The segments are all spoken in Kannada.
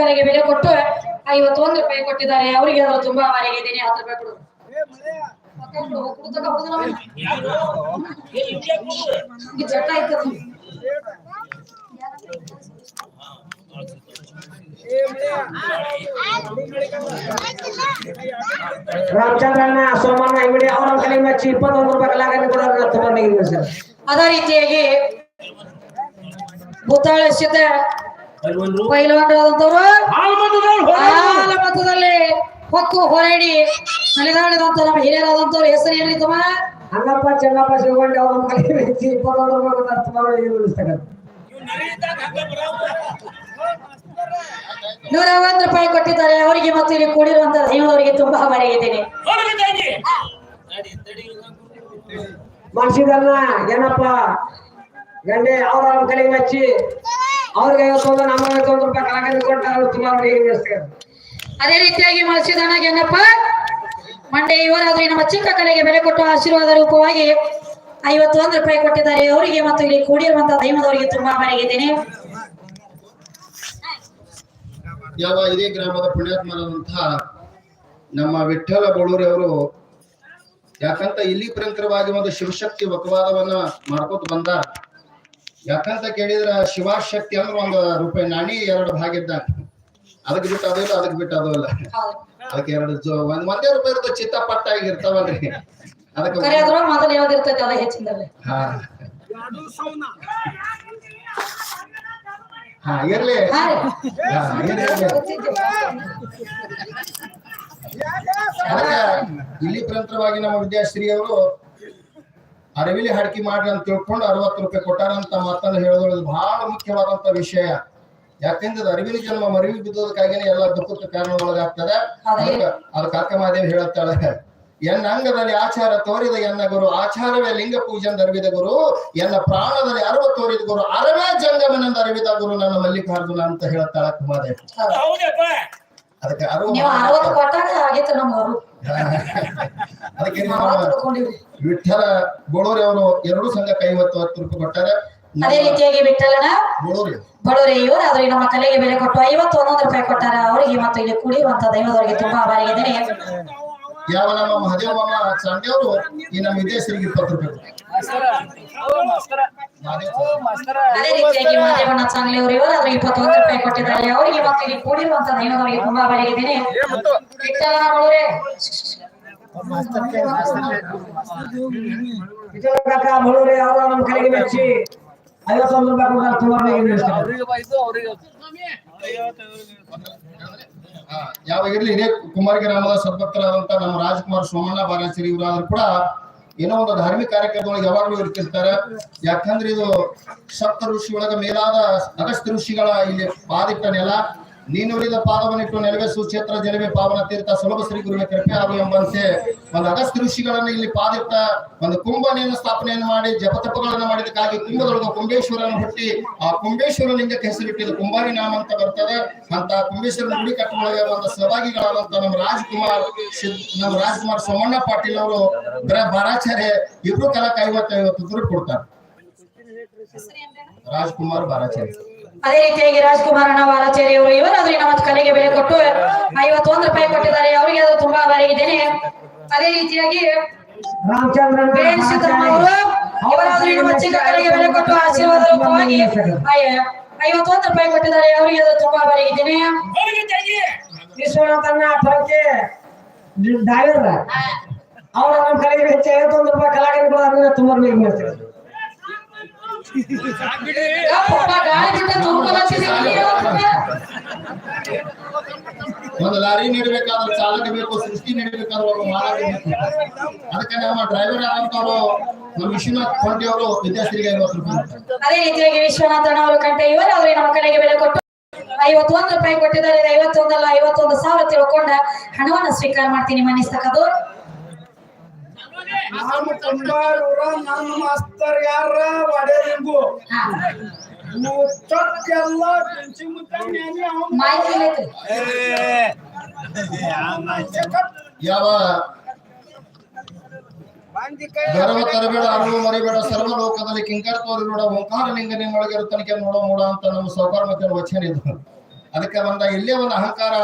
ಕಲೆಗೆ ಬೆಲೆ ಕೊಟ್ಟು ಐವತ್ತೊಂದು ರೂಪಾಯಿ ಕೊಟ್ಟಿದ್ದಾರೆ. ಅವರಿಗೆ ಅವರು ತುಂಬಾ ಮಾರಿಗೆ ಇದ್ದೀನಿ ಹತ್ತು ರೂಪಾಯಿ ಕೊಡು. ಚಟ ಆಯ್ತದ ರಾಮಚಂದ್ರಣ್ಣ ಸೋಮಣ್ಣ ಅಂಗಡಿ ಅವ್ರ ಕಲೆ ಮೆಚ್ಚಿ ಇಪ್ಪತ್ತೊಂದು ರೂಪಾಯಿ ಕಲಾಕಂಡ ಕೂಡ ತಗೊಂಡಿದ್ದೀನಿ ಸರ್. ಅದೇ ರೀತಿಯಾಗಿ ಭೂತಾಳ ಸಿದ್ಧ ಹಾಲ ಮತದಲ್ಲಿ ಹೊಕ್ಕು ಹೊರಡಿ. ನಡೆದಾಡಿದಂತ ನಮ್ಮ ಹಿರಿಯರಾದಂತವ್ರ ಹೆಸರು ಏನ್ರಿ ತಮ್ಮ ಹಂಗಪ್ಪ ಚೆನ್ನಪ್ಪ ಶಿವಗೊಂಡಿ ಅವ್ರ ಇಪ್ಪತ್ತೊಂದು ರೂಪಾಯಿ ಅರ್ಥ ಮಾಡಿ ನೂರ ಐವತ್ತು ರೂಪಾಯಿ ಕೊಟ್ಟಿದ್ದಾರೆ. ಅವರಿಗೆ ಮತ್ತು ಇಲ್ಲಿ ಕೂಡಿರುವಂತ ಅವರಿಗೆ ತುಂಬಾ ಮರೆಯಿದ್ದೇನೆ. ಮನ್ಸಿದಲ್ಲ ಏನಪ್ಪ? ಗಂಡೆ ಅವ್ರ ಕಲೆ ಮೆಚ್ಚಿ ಅವ್ರಿಗೆ ಐವತ್ತೊಂದು ರೂಪಾಯಿ ಕೊಟ್ಟ ಅವ್ರು ತುಂಬಾ ಮಾಡಿ ಅದೇ ರೀತಿಯಾಗಿ ಮನಸ್ಸಿದಣ ಗೆನ್ನಪ್ಪ ಮಂಡೆ ಇವರಾದ್ರೆ ನಮ್ಮ ಚಿಕ್ಕ ಕಲೆಗೆ ಬೆಲೆ ಕೊಟ್ಟು ಆಶೀರ್ವಾದ ರೂಪವಾಗಿ ಐವತ್ತೊಂದು ರೂಪಾಯಿ ಕೊಟ್ಟಿದ್ದಾರೆ. ಅವರಿಗೆ ಮತ್ತು ಇಲ್ಲಿ ಕೂಡಿರುವಂತಹ ದೈವದವರಿಗೆ ತುಂಬಾ ಮನೆಗಿದ್ದೇನೆ. ಯಾವ ಇದೇ ಗ್ರಾಮದ ಪುಣ್ಯಾತ್ಮರಾದಂತಹ ನಮ್ಮ ವಿಠಲ ಬೋಳೂರಿ ಅವರು ಯಾಕಂತ ಇಲ್ಲಿ ಪ್ರಂತರವಾಗಿ ಒಂದು ಶಿವಶಕ್ತಿ ವಕವಾದವನ್ನ ಮಾಡ್ಕೋತ ಬಂದ ಯಾಕಂತ ಕೇಳಿದ್ರ ಶಿವಶಕ್ತಿ ಅಂದ್ರೆ ಒಂದು ರೂಪಾಯಿ ನಾಣಿ ಎರಡು ಭಾಗ ಇದ್ದ ಅದಕ್ಕೆ ಬಿಟ್ಟು ಅದು ಇಲ್ಲ ಅದಕ್ಕೆ ಬಿಟ್ಟು ಅದು ಇಲ್ಲ. ಹೌದು. ಅದಕ್ಕೆ ಎರಡು ಒಂದ್ ಒಂದೇ ರೂಪಾಯಿ ಇರ್ತದೆ ಚಿತ್ತ ಪಟ್ಟಾಗಿ ಇರ್ತಾವಲ್ರಿ. ಅದಕ್ಕೆ ಕರೆ ಆದ್ರೂ ಮೊದಲು ಯಾವ್ದಿರ್ತೈತೆ ಅದ ಹೆಚ್ಚಿಂದಲ್ಲ ಹಾ. ಹಾ ಇರ್ಲಿ. ಹಾ ರೀ. ಹಾ, ಇರ್ಲಿ, ಇರ್ಲಿ. ಅದಕ್ಕೆ ಇಲ್ಲಿ ಪ್ರಂತರವಾಗಿ ನಮ್ಮ ವಿದ್ಯಾಶ್ರೀ ಅವರು ಅರವಿಲಿ ಹಡಕಿ ಮಾಡ್ರಿ ಅಂತ ತಿಳ್ಕೊಂಡು ಅರವತ್ತು ರೂಪಾಯಿ ಕೊಟ್ಟಾರ ಅಂತ ಮಾತನ್ನು ಹೇಳೋದು ಬಹಳ ಮುಖ್ಯವಾದಂತ ವಿಷಯ. ಯಾಕೆಂದ್ರೆ ಅದು ಅರಿವಿನ ಜನ್ಮ ಮರಿವಿ ಬಿದ್ದೋದಕ್ಕಾಗಿನೇ ಎಲ್ಲ ದುಃಖಕ್ಕೆ ಕಾರಣ ಒಳಗಾಗ್ತದೆ ಅದಕ್ಕೆ ಅದಕ್ಕೆ ಅಕ್ಕ ಮಾದೇವಿ ಹೇಳುತ್ತಾಳೆ. ಎನ್ನ ಅಂಗದಲ್ಲಿ ಆಚಾರ ತೋರಿದ ಎನ್ನ ಗುರು ಆಚಾರವೇ ಲಿಂಗ ಪೂಜೆಂದ ಅರಿವಿದ ಗುರು ಎನ್ನ ಪ್ರಾಣದಲ್ಲಿ ಅರವ ತೋರಿದ ಗುರು ಅರವೇ ಜಂಗಮನಂದ ಅರಿವಿದ ಗುರು ನನ್ನ ಮಲ್ಲಿಕಾರ್ಜುನ ಅಂತ ಹೇಳುತ್ತಾಳೆ ಕುಮಾದೇವಿ ಅದಕ್ಕೆ ಅರವತ್ತು ಕೊಟ್ಟಾಗ ನಮ್ಮ ಅದಕ್ಕೆ ವಿಠಲ ಬೋಳೂರಿ ಅವರು ಎರಡು ಸಂಘಕ್ಕೆ ಐವತ್ತು ಹತ್ತು ರೂಪಾಯಿ ಕೊಟ್ಟಾರೆ. ಅದೇ ರೀತಿಯಾಗಿ ಬಿಟ್ಟಲ್ಲ ಬಡೋರಿ ಇವರು ಆದ್ರೆ ನಮ್ಮ ಕಲೆಗೆ ಬೆಲೆ ಕೊಟ್ಟು ಐವತ್ತು ಒಂದೊಂದು ರೂಪಾಯಿ ಕೊಟ್ಟಾರ. ಅವರಿಗೆ ಮತ್ತೆ ಇಲ್ಲಿ ಕುಡಿಯುವಂತ ದೈವದವರಿಗೆ ತುಂಬಾ ಆಭಾರಿಗಿದ್ದೇನೆ ಯಾವ ನಮ್ಮ ಮಹದೇವ ಮಾಮ ಸಂಡೆ ಅವರು ಈ ನಮ್ಮ ವಿದೇಶರಿಗೆ ಇಪ್ಪತ್ತು ರೂಪಾಯಿ ಅದೇ ರೀತಿಯಾಗಿ ಮಹದೇವಣ್ಣ ಚಾಂಗ್ಲಿ ಅವರು ಇವರಾದ್ರೆ ಇಪ್ಪತ್ತೊಂದು ರೂಪಾಯಿ ಕೊಟ್ಟಿದ್ದಾರೆ. ಅವರಿಗೆ ಮತ್ತೆ. ಇಲ್ಲಿ ಕೂಡಿರುವಂತ ದೈವಗಳಿಗೆ ತುಂಬಾ ಅವ್ರ ನಮ್ಮ ಮೆಚ್ಚಿ. ಐವತ್ತೊಂದು ರೂಪಾಯಿ ಅರ್ಥ ಮಾಡಿ ಉಳಿಸ್ತಕ್ಕಂಥ ಆ, ಯಾವ ಇರ್ಲಿ ಇದೇ ಕುಮಾರಿ ಗ್ರಾಮದ ಸದ್ಭಕ್ತರಾದಂತ ನಮ್ಮ ರಾಜ್ಕುಮಾರ್ ಸೋಮಣ್ಣ ಬಾಲಾಸಿರಿ ಇವರಾದ್ರೂ ಕೂಡ ಏನೋ ಒಂದು ಧಾರ್ಮಿಕ ಕಾರ್ಯಕ್ರಮದೊಳಗೆ ಯಾವಾಗ್ಲೂ ಇರ್ತಿರ್ತಾರೆ. ಯಾಕಂದ್ರೆ ಇದು ಸಪ್ತ ಋಷಿ ಒಳಗ ಮೇಲಾದ ಅಗಸ್ತ್ಯ ಋಷಿಗಳ ಇಲ್ಲಿ ಪಾದಿಟ್ಟ ನೆಲ. ನೀನುರಿದ ಪಾದವನ್ನಿಟ್ಟು ನೆಲವೆ ಸುಕ್ಷೇತ್ರ ಜಲವೇ ಪಾವನ ತೀರ್ಥ ಸುಲಭ ಶ್ರೀ ಗುರುವೆ ಕೃಪೆ ಆಗು ಎಂಬಂತೆ ಒಂದು ಅಗಸ್ತ್ಯ ಋಷಿಗಳನ್ನು ಇಲ್ಲಿ ಪಾದಿಟ್ಟ ಒಂದು ಕುಂಭನೆಯನ್ನು ಸ್ಥಾಪನೆಯನ್ನು ಮಾಡಿ ಜಪತಪಗಳನ್ನು ಮಾಡಿದಕ್ಕಾಗಿ ಕುಂಭದೊಳಗ ಕುಂಬೇಶ್ವರನ ಹುಟ್ಟಿ ಆ ಕುಂಬೇಶ್ವರ ಲಿಂಗಕ್ಕೆ ಹೆಸರಿಟ್ಟಿದ್ದು ಕುಂಬಾರಿ ನಾಮ ಅಂತ ಬರ್ತದೆ. ಅಂತ ಕುಂಬೇಶ್ವರನ ಗುಡಿ ಕಟ್ಟೊಳಗೆ ಒಂದು ಸಹಭಾಗಿಗಳಾದಂತ ನಮ್ಮ ರಾಜ್ಕುಮಾರ್ ನಮ್ಮ ರಾಜ್ಕುಮಾರ್ ಸೋಮಣ್ಣ ಪಾಟೀಲ್ ಅವರು ಬಾರಾಚಾರ್ಯ ಇಬ್ರು ಕಲಾಕ ಐವತ್ತು ಐವತ್ತು ದುಡ್ಡು ಕೊಡ್ತಾರೆ ರಾಜ್ಕುಮಾರ್ ಬಾರಾಚಾರ್ಯ. ಅದೇ ರೀತಿಯಾಗಿ ರಾಜ್ಕುಮಾರ್ ಅಣ್ಣ ವಾಲಾಚಾರಿ ಅವರು ಇವರಾದ್ರೆ ನಮ್ಮ ಕಲೆಗೆ ಬೆಲೆ ಕೊಟ್ಟು ಐವತ್ತೊಂದು ರೂಪಾಯಿ ಕೊಟ್ಟಿದ್ದಾರೆ ಅವರಿಗೆ ಅದು ತುಂಬಾ ಬರೆಯಿದ್ದೇನೆ ಅದೇ ರೀತಿಯಾಗಿ ರಾಮಚಂದ್ರನ್ ಬೇನ್ ಸಿದ್ದಮ್ಮ ಅವರು ಇವರಾದ್ರೆ ನಮ್ಮ ಚಿಕ್ಕ ಕಲೆಗೆ ಬೆಲೆ ಕೊಟ್ಟು ಆಶೀರ್ವಾದ ರೂಪವಾಗಿ ಐವತ್ತೊಂದು ರೂಪಾಯಿ ಕೊಟ್ಟಿದ್ದಾರೆ ಅವರಿಗೆ ಅದು ತುಂಬಾ ಬರೆಯಿದ್ದೇನೆ ವಿಶ್ವನಾಥನ್ನ ಪರಕ್ಕೆ ಡ್ರೈವರ್. ಅವ್ರ ನಮ್ಮ ಕಲೆಗೆ ಹೆಚ್ಚು ಐವತ್ತೊಂದು ರೂಪಾಯಿ ಕಲಾಕಾರ ತುಂಬಾ ಬೇಗ ಮಾಡ್ತಾರೆ ಒಂದು ಲಾರಿ ನೀಡಬೇಕಾದ್ರೆ ಚಾಲಕ ಬೇಕು, ಸೃಷ್ಟಿ ನೀಡಬೇಕಾದ್ರೆ ಮಾಲಕ ಅದಕ್ಕೆ ನಮ್ಮ ಡ್ರೈವರ್ ಆದಂತವ್ರು ನಮ್ಮ ವಿಶ್ವನಾಥ್ ಕೊಂಡಿ ಅವರು ವಿದ್ಯಾರ್ಥಿಗೆ ಐವತ್ತು ರೂಪಾಯಿ ಅದೇ ರೀತಿಯಾಗಿ ವಿಶ್ವನಾಥಣ್ಣ ಅವರು ಕಂಠ ಅವರೇ ನಮ್ಮ ಕಡೆಗೆ ಬೆಲೆ ಕೊಟ್ಟು ಐವತ್ತೊಂದು ರೂಪಾಯಿ ಕೊಟ್ಟಿದ್ದಾರೆ, ಐವತ್ತೊಂದಲ್ಲ, ಐವತ್ತೊಂದು ಸಾವಿರ ತಿಳ್ಕೊಂಡ ಹಣವನ್ನ ಸ್ವೀಕಾರ ಮಾಡ್ತೀನಿ ಮನಿಸ್ತಕ್ಕದು ನಮ್ಮ ಕುಂಬಾರೂರ ನಮ್ಮ ಮಾಸ್ತರ್ ಯಾರ? ಮುಚ್ಚಕ್ಕೆಲ್ಲ ಯಾವ? ಗರ್ವ ತರಬೇಡ ಅರಿವು ಮರಿಬೇಡ ಸರ್ವ ಲೋಕದಲ್ಲಿ ಕಿಂಕರ್ ತೋರಿಬೇಡ ಓಂಕಾರ ಲಿಂಗ ನಿಮ್ಮೊಳಗೆ ತನಿಖೆ ನೋಡೋ ಮೂಡ ಅಂತ ನಮ್ಮ ಸೌಕಾರ ಮತ್ತೆ ವಚನ ಇದು. ಅದಕ್ಕೆ ಬಂದ ಇಲ್ಲೇ ಒಂದು ಅಹಂಕಾರ,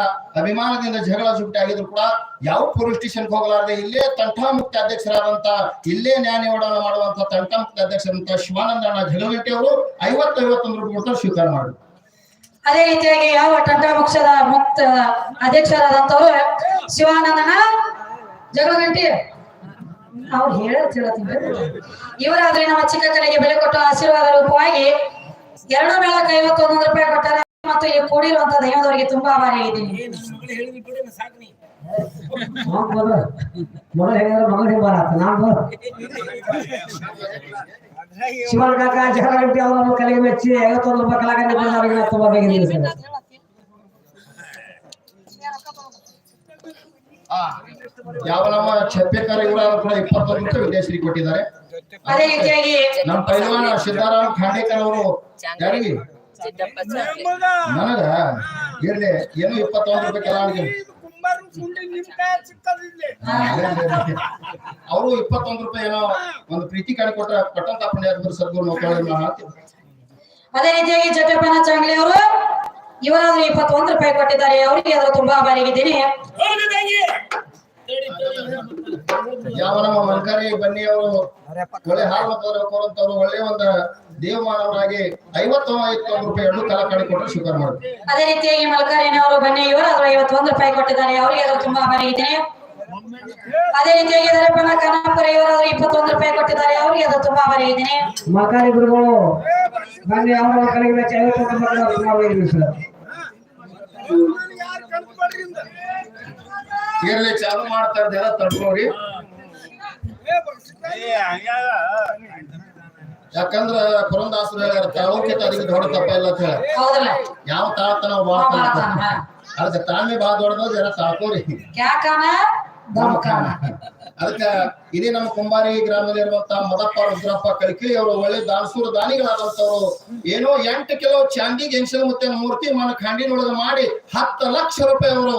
ಅಭಿಮಾನದಿಂದ ಜಗಳ ಜುಟ್ಟಿ ಆಗಿದ್ರು ಕೂಡ ಯಾವ ಪೊಲೀಸ್ ಸ್ಟೇಷನ್ಗೆ ಹೋಗಲಾರದೆ ಇಲ್ಲೇ ತಂಠಾಮುಕ್ತ ಅಧ್ಯಕ್ಷರಾದಂತ, ಇಲ್ಲೇ ನ್ಯಾಯ ನಿವಾರಣೆ ಮಾಡುವಂತ ತಂಠಾಮುಕ್ತ ಅಧ್ಯಕ್ಷರಂತ ಶಿವಾನಂದ ಅಣ್ಣ ಜಗಗಂಟಿ ಅವರು ಐವತ್ತು, ಐವತ್ತೊಂದು ರೂಪಾಯಿ ಸ್ವೀಕಾರ ಮಾಡಿದ್ರು. ಅದೇ ರೀತಿಯಾಗಿ ಯಾವ ಟಂಟ ಮುಕ್ಷದ ಮುಕ್ತ ಅಧ್ಯಕ್ಷರಾದಂತವ್ರು ಶಿವಾನಂದನ ಜಗಳಗಂಟಿ ಅವ್ರು ಹೇಳತ್ ಇವರಾದ್ರೆ ನಮ್ಮ ಚಿಕ್ಕ ಕಲೆಗೆ ಬೆಲೆ ಕೊಟ್ಟ ಆಶೀರ್ವಾದ ರೂಪವಾಗಿ ಎರಡು ಮೇಳಕ್ಕೆ ಐವತ್ತೊಂದು ರೂಪಾಯಿ ಕೊಟ್ಟಾರೆ. ಮತ್ತು ಇಲ್ಲಿ ಕೂಡಿರುವಂತ ದೈವದವರಿಗೆ ತುಂಬಾ ಆಭಾರ ಹಿಂಬಾರತ್ತ ಶಿವನ್ ಕಾಕ ಜಗರಗಟ್ಟಿ ಅವರನ್ನು ಕಲೆಗೆ ಮೆಚ್ಚಿ ಐವತ್ತೊಂದು ರೂಪಾಯಿ ಕಲಾಕಂಡ ಬಂದವರಿಗೆ ತುಂಬಾ ಬೇಗ ಯಾವಲಮ್ಮ ಚೆಪ್ಪೆಕರ್ ಕೂಡ ಇಪ್ಪತ್ತೊಂದು ರೂಪಾಯಿ ವಿದೇಶಿ ಕೊಟ್ಟಿದ್ದಾರೆ. ಅದೇ ರೀತಿಯಾಗಿ ನಮ್ಮ ಪೈಲ್ವಾನ ಸಿದ್ದಾರಾಮ್ ಖಾಂಡೇಕರ್ ಅವರು ಯಾರಿಗೆ? ನನಗ? ಇರ್ಲಿ. ಏನು ಇಪ್ಪತ್ತೊಂದು ರೂಪಾಯಿ ಅವರು ಇಪ್ಪತ್ತೊಂದು ರೂಪಾಯಿ ಏನೋ ಒಂದು ಪ್ರೀತಿ ಕಾಣಿ ಕೊಟ್ಟ ಕೊಟ್ಟಂತ ಪುಣ್ಯಾತ್ಮರು ಸದ್ಗುರು ಮಕ್ಕಳು ಅದೇ ರೀತಿಯಾಗಿ ಜಟಪನ ಚಾಂಗ್ಲಿ ಅವರು ಇವರಾದ್ರೂ ಇಪ್ಪತ್ತೊಂದು ರೂಪಾಯಿ ಕೊಟ್ಟಿದ್ದಾರೆ. ಅವರಿಗೆ ಅದರ ತುಂಬಾ ಬಾರಿಗಿದ್ದೀನಿ ಯಾವ ನಮ್ಮ ಮನ್ಕಾರಿ ಬನ್ನಿ ಅವರು ಒಳ್ಳೆ ಹಾಲು ಮತದವರು ಒಳ್ಳೆ ಒಂದು ದೇವಮಾನವರಾಗಿ ಐವತ್ತು ಐವತ್ತೊಂದು ರೂಪಾಯಿ ಎರಡು ಕಾಲ ಕಾಣಿ ಕೊಟ್ಟರೆ ಸ್ವೀಕಾರ ಮಾಡಿ ಅದೇ ರೀತಿಯಾಗಿ ಮಲ್ಕಾರಿನವರು ಬನ್ನಿ ಇವರು ಅದ್ರ ಐವತ್ತೊಂದು ರೂಪಾಯಿ ಕೊಟ್ಟಿದ್ದಾರೆ ಅವರಿಗೆ ಅದು ತುಂಬಾ ಆಭಾರಿಯಾಗಿದ್ದೀನಿ ಅದೇ ರೀತಿಯಾಗಿ ದರಪ್ಪನ ಕನಪುರ ಇವರಾದ್ರೂ ಇಪ್ಪತ್ತೊಂದು ರೂಪಾಯಿ ಕೊಟ್ಟಿದ್ದಾರೆ ಅವರಿಗೆ ಅದು ತುಂಬಾ ಆಭಾರಿ ಇದೆ. ಮಲ್ಕಾರಿ ಗುರುಗಳು ಬನ್ನಿ ಅವರ ಕಲ್ತ್ಕೊಳ್ರಿಂದ ಇರ್ಲಿ ಚಾಲು ಮಾಡ್ತಾ ಇದ್ದಾರೆ ತಡ್ಕೋರಿ? ಯಾಕಂದ್ರ ಪುರಂದಾಸರು ಹೇಳ್ಯಾರ ತಾಳೋಕ್ಕಿಂತ ಅದಕ್ಕೆ ದೊಡ್ಡ ತಪ್ಪ ಇಲ್ಲ ಅಂತ ಹೇಳ. ಯಾವ ಮಾಡ್ತಾನ, ಅದಕ್ಕೆ ತಾಳ್ಮೆ ಬಾ ದೊಡ್ಡದ ಜನ ತಾಳ್ಕೋರಿ ಅದಕ್ಕೆ ಇದೇ ನಮ್ಮ ಕುಂಬಾರಿ ಗ್ರಾಮದಲ್ಲಿ ಇರುವಂತ ಮದಪ್ಪ ರುದ್ರಪ್ಪ ಕಲಿಕಿಳಿ ಅವರು ಒಳ್ಳೆ ದಾನಸೂರು ದಾನಿಗಳಾದಂತವ್ರು ಏನೋ ಎಂಟು ಕಿಲೋ ಚಾಂದಿ ಗೆಂಚಲ ಮತ್ತೆ ಮೂರ್ತಿ ಮನ ಖಂಡಿನೊಳಗ ಮಾಡಿ ಹತ್ತು ಲಕ್ಷ ರೂಪಾಯಿ ಅವರು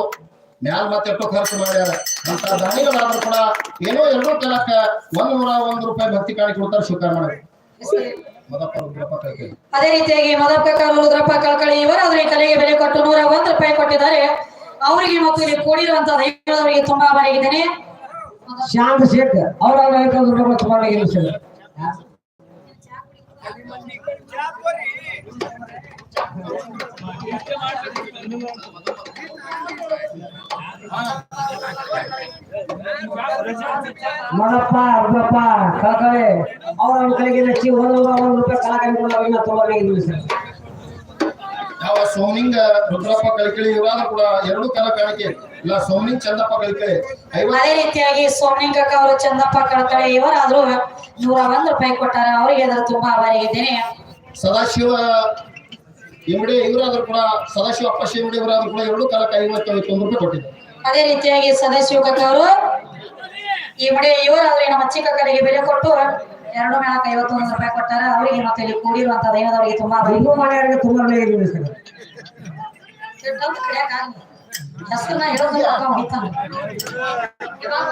ಮ್ಯಾಲ ಮತ್ತೆ ಎಷ್ಟು ಖರ್ಚು ಮಾಡ್ಯಾರ. ಅಂತ ದಾನಿಗಳಾದ್ರೂ ಕೂಡ ಏನೋ ಎರಡೂ ಕಲಕ್ಕ ಒಂದ್ ನೂರ ಒಂದ್ ರೂಪಾಯಿ ಭಕ್ತಿ ಕಾಣಿ ಕೊಡ್ತಾರೆ ಶುಕ್ರ ಮಾಡಿ ಅದೇ ರೀತಿಯಾಗಿ ಮದಪ್ಪ ಕಾಲು ರುದ್ರಪ್ಪ ಕಳ್ಕಳಿ ಇವರಾದ್ರೂ ಕಲೆಗೆ ಬೆಲೆ ಕೊಟ್ಟು ನೂರ ಒಂದು ರೂಪಾಯಿ ಕೊಟ್ಟಿದ್ದಾರೆ. ಅವರಿಗೆ ಮತ್ತು ಇಲ್ಲಿ ಕೂಡಿರುವಂತಹ ದೈವದವರಿಗೆ ತುಂಬಾ ಆಭಾರಿಯಾಗಿದ್ದೇನೆ ಶಾಂತ ಶೇಖ್ ಅವರ ತುಂಬಾ ಮನಪ್ಪ ರುದ್ರಪ್ಪ ಕಳಕಳೆ. ಅವರ ಒಂದು ಒಂದು ರೂಪಾಯಿ ಕಲಾಕಂಡ ಸರ್. ಯಾವ ಸೋಮಿಂಗ ರುದ್ರಪ್ಪ ಕಲಿಕಳಿ ಇವರಾದ್ರೂ ಕೂಡ ಎರಡು ಕಾಲ ಕಾಣಿಕೆ. ಇಲ್ಲ ಸೋಮನಿಂಗ್ ಚಂದಪ್ಪ ಕಲಕಳಿ ಐವತ್ತು ಅದೇ ರೀತಿಯಾಗಿ ಸೋಮಲಿಂಗಕ್ಕ ಅವರು ಚಂದಪ್ಪ ಕಳ್ಕಳಿ ಇವರಾದ್ರೂ ನೂರ ಒಂದ್ ರೂಪಾಯಿ ಕೊಟ್ಟಾರ ಅವರಿಗೆ ಅದರ ತುಂಬಾ ಆಭಾರಿಯಾಗಿದ್ದೇನೆ ಸದಾಶಿವ ಇಮಿಡಿ ಇವರಾದ್ರೂ ಕೂಡ ಸದಾಶಿವಪ್ಪ ಶಿವಡಿ ಇವರಾದ್ರೂ ಕೂಡ ಎರಡು ಕಾಲಕ್ಕೆ ಐವತ್ತು ಐವತ್ತೊಂದು ರೂಪಾಯಿ ಕೊಟ್ಟಿದ್ದಾರೆ ಅದೇ ರೀತಿಯಾಗಿ ಸದಾಶಿವಕಕ್ಕ ಅವರು ಈ ಮಡೆ ಇವರಾದ್ರೆ ನಮ್ಮ ಚಿಕ್ಕ ಕಡೆಗೆ ಬೆಲೆ ಕೊಟ್ಟು ಎರಡು ಮೇಳಕ್ಕೆ ಐವತ್ತೊಂದು ರೂಪಾಯಿ ಕೊಟ್ಟಾರ ಅವರಿಗೆ ಮತ್ತೆ ಇಲ್ಲಿ ಕೂಡಿರುವಂತ ದೈವದವರಿಗೆ ತುಂಬಾ. ಇನ್ನೂ ಮನೆಯವರಿಗೆ ತುಂಬಾ ಕರೆಯಕ್ಕಾಗಲ್ಲ. ಹೆಸರನ್ನ ಹೇಳೋದಿಲ್ಲ ಅಕ್ಕ ಹೊಡಿತಾನೆ. ಏ, ಹೋದ.